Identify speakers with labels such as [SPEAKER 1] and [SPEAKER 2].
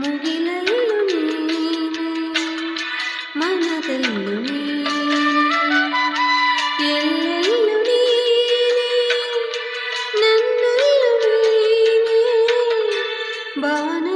[SPEAKER 1] ಮುಗಿಲಲ್ಲೂ ನೀನೆ ಮನದಲ್ಲೂ ನೀನೆ বান